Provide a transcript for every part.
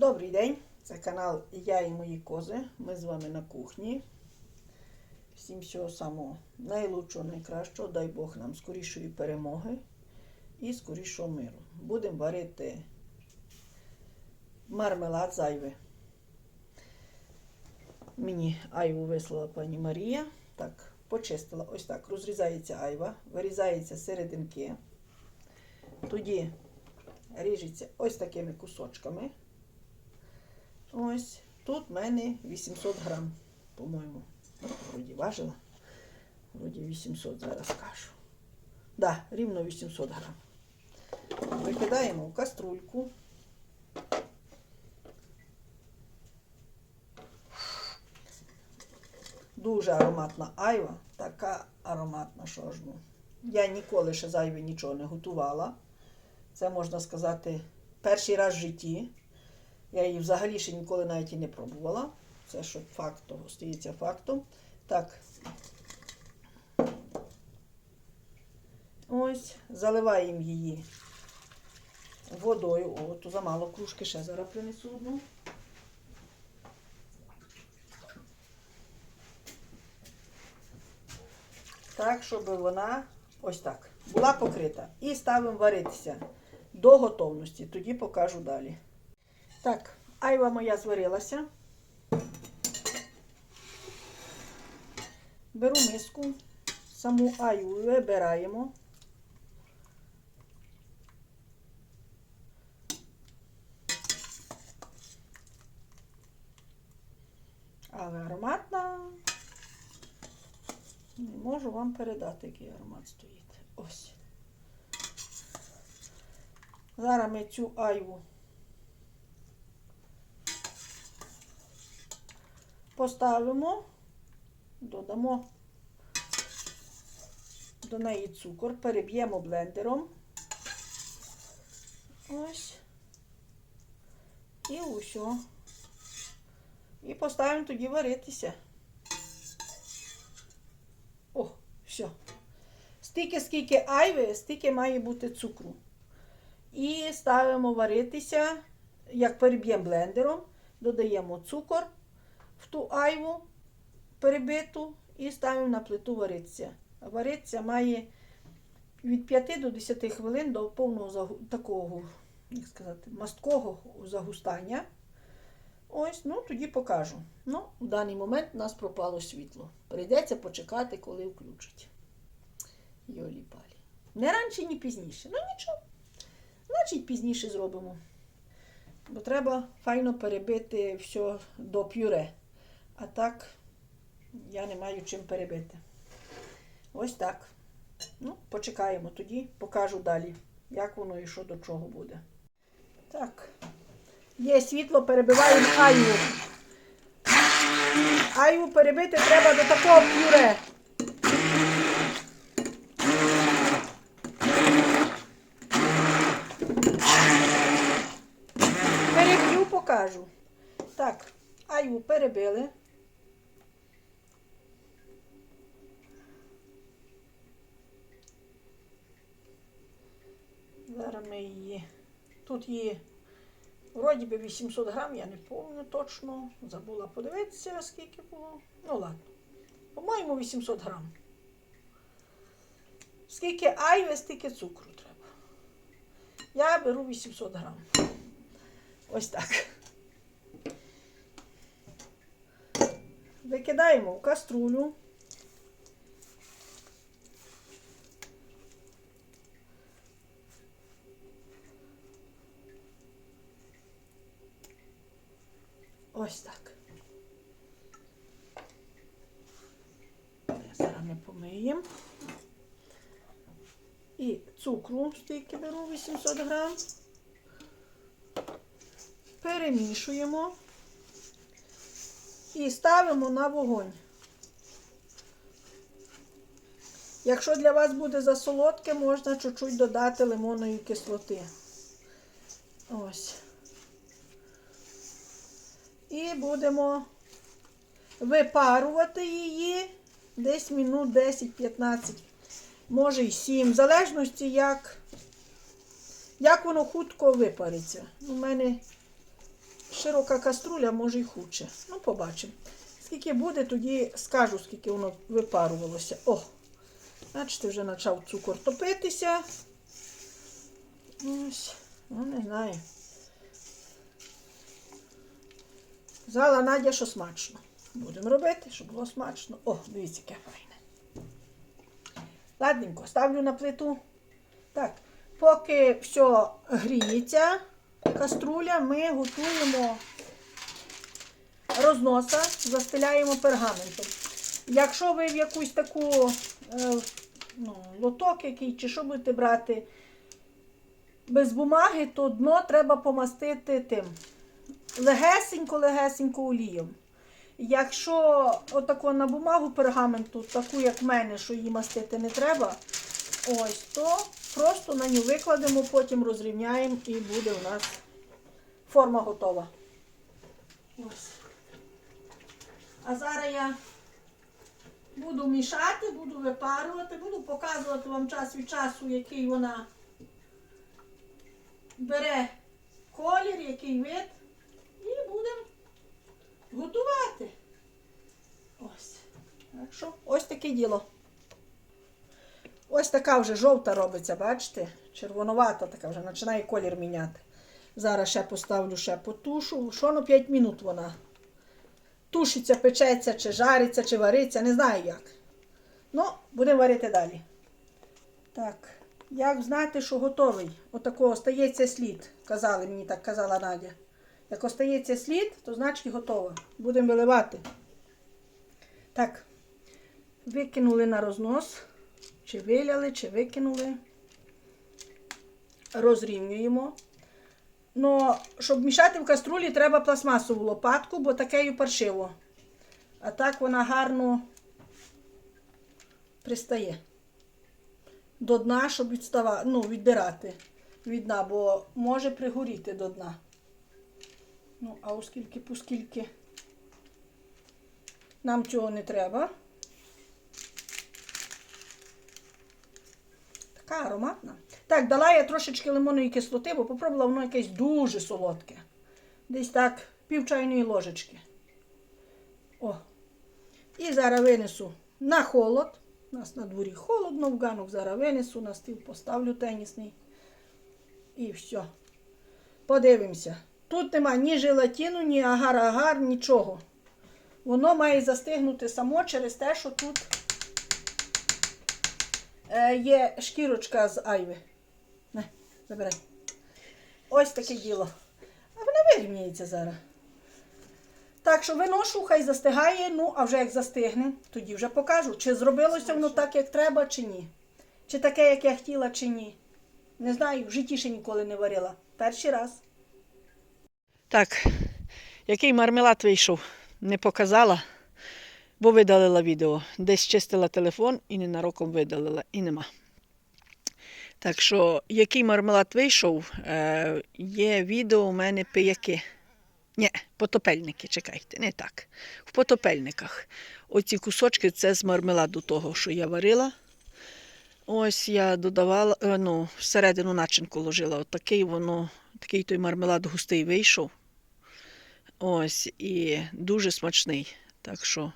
Добрий день! Це канал Я і мої кози. Ми з вами на кухні. Всім всього самого найлучшого, найкращого. Дай Бог нам скорішої перемоги і скорішого миру. Будемо варити мармелад зайвий. Мені айву вислала пані Марія. Так, почистила. Ось так. Розрізається айва, вирізається серединки. Тоді ріжеться ось такими кусочками. Ось тут в мене 800 грам, по-моєму. Вроді важила. Вроді 800 зараз кажу. Да, рівно 800 грам. Викидаємо в каструльку. Дуже ароматна айва, така ароматна, що ж ну. Я ніколи ще зайве нічого не готувала. Це можна сказати перший раз в житті. Я її взагалі ще ніколи навіть і не пробувала. Це що факт того стається фактом. Так. Ось, заливаємо її водою. О, то замало кружки ще зараз принесу одну. Так, щоб вона ось так була покрита. І ставимо варитися до готовності. Тоді покажу далі. Так, айва моя зварилася. Беру миску, саму айву вибираємо. Але ароматна. Не можу вам передати, який аромат стоїть. Ось. Зараз ми цю айву поставимо, додамо до неї цукор, переб'ємо блендером. Ось. І усьо. І поставимо тоді варитися. О, все. Стільки, скільки айви, стільки має бути цукру. І ставимо варитися, як переб'ємо блендером, додаємо цукор в ту айву перебиту і ставимо на плиту варитися. Варитися має від 5 до 10 хвилин до повного такого, як сказати, масткого загустання. Ось, ну тоді покажу. Ну, в даний момент у нас пропало світло. Прийдеться почекати, коли включать. Йолі палі. Не раніше, ні пізніше. Ну нічого. Значить, пізніше зробимо. Бо треба файно перебити все до пюре. А так я не маю чим перебити. Ось так. Ну, почекаємо тоді, покажу далі, як воно і що до чого буде. Так. Є світло, перебиваємо айву. Айву перебити треба до такого пюре. Переб'ю, покажу. Так, айву перебили. Зараз ми її. Тут її вроді би 800 грам, я не пам'ятаю точно. Забула подивитися, скільки було. Ну ладно. По-моєму, 800 грам. Скільки айве, стільки цукру треба. Я беру 800 грам. Ось так. Викидаємо в каструлю. Ось так. Зараз ми помиємо. І цукру стільки беру 800 грам. Перемішуємо і ставимо на вогонь. Якщо для вас буде засолодке, можна чуть-чуть додати лимонної кислоти. Ось. І будемо випарувати її десь минут 10-15, може й 7, в залежності, як, як воно хутко випариться. У мене широка каструля, може й хуче. Ну, побачимо. Скільки буде, тоді скажу, скільки воно випарувалося. О! Бачите, вже почав цукор топитися. Ось, ну не знаю. Казала Надя, що смачно. Будемо робити, щоб було смачно. О, дивіться, яке файне. Ладненько, ставлю на плиту. Так, поки все гріється, каструля, ми готуємо розноса, застеляємо пергаментом. Якщо ви в якусь таку е, ну, лоток який, чи що будете брати без бумаги, то дно треба помастити тим легесенько-легесенько олієм. Якщо отако на бумагу пергаменту, таку як в мене, що її мастити не треба, ось, то просто на нього викладемо, потім розрівняємо і буде у нас форма готова. Ось. А зараз я буду мішати, буду випарувати, буду показувати вам час від часу, який вона бере колір, який вид. Готувати. Ось. Що, ось таке діло. Ось така вже жовта робиться, бачите? Червонувата така вже починає колір міняти. Зараз ще поставлю ще потушу. Що на 5 минут вона? Тушиться, печеться, чи жариться, чи вариться, не знаю як. Ну, будемо варити далі. Так, як знати, що готовий? Отако остається слід. Казали мені, так казала Надя. Як остається слід, то значить готово. Будемо виливати. Так, викинули на рознос. Чи виляли, чи викинули. Розрівнюємо. Ну, щоб мішати в каструлі, треба пластмасову лопатку, бо такею паршиво. А так вона гарно пристає до дна, щоб відстава... ну, віддирати від дна, бо може пригоріти до дна. Ну, а оскільки, поскільки нам цього не треба. Така ароматна. Так, дала я трошечки лимонної кислоти, бо попробувала воно якесь дуже солодке. Десь так пів чайної ложечки. О. І зараз винесу на холод. У нас на дворі холодно, в ганок зараз винесу, на стіл поставлю тенісний. І все. Подивимося. Тут нема ні желатину, ні агар-агар, нічого. Воно має застигнути само через те, що тут е, є шкірочка з айви. На, забирай. Ось таке діло. А вона вирівняється зараз. Так що виношу, хай застигає, ну, а вже як застигне, тоді вже покажу, чи зробилося воно так, як треба, чи ні. Чи таке, як я хотіла, чи ні. Не знаю, в житті ще ніколи не варила. Перший раз. Так, який мармелад вийшов, не показала, бо видалила відео. Десь чистила телефон і ненароком видалила, і нема. Так що, який мармелад вийшов, е, є відео у мене пияки. Ні, потопельники, чекайте, не так. В потопельниках. Оці кусочки це з мармеладу того, що я варила. Ось я додавала, е, ну, всередину начинку ложила. Отакий воно, такий той мармелад густий вийшов. Ось, і дуже смачний. Так що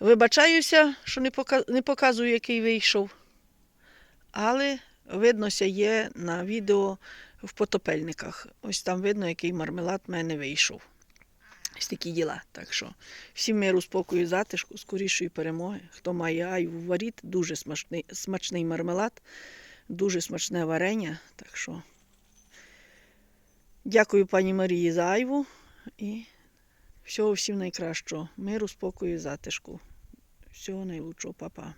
вибачаюся, що не, пока... не показую, який вийшов. Але виднося є на відео в потопельниках. Ось там видно, який мармелад в мене вийшов. Ось такі діла. Так що всім миру, спокою, затишку, скорішої перемоги. Хто має айву варіть, дуже смачний, смачний мармелад, дуже смачне варення. Так що дякую пані Марії за айву і всього всім найкращого. Миру, спокою, затишку. Всього найлучшого, папа.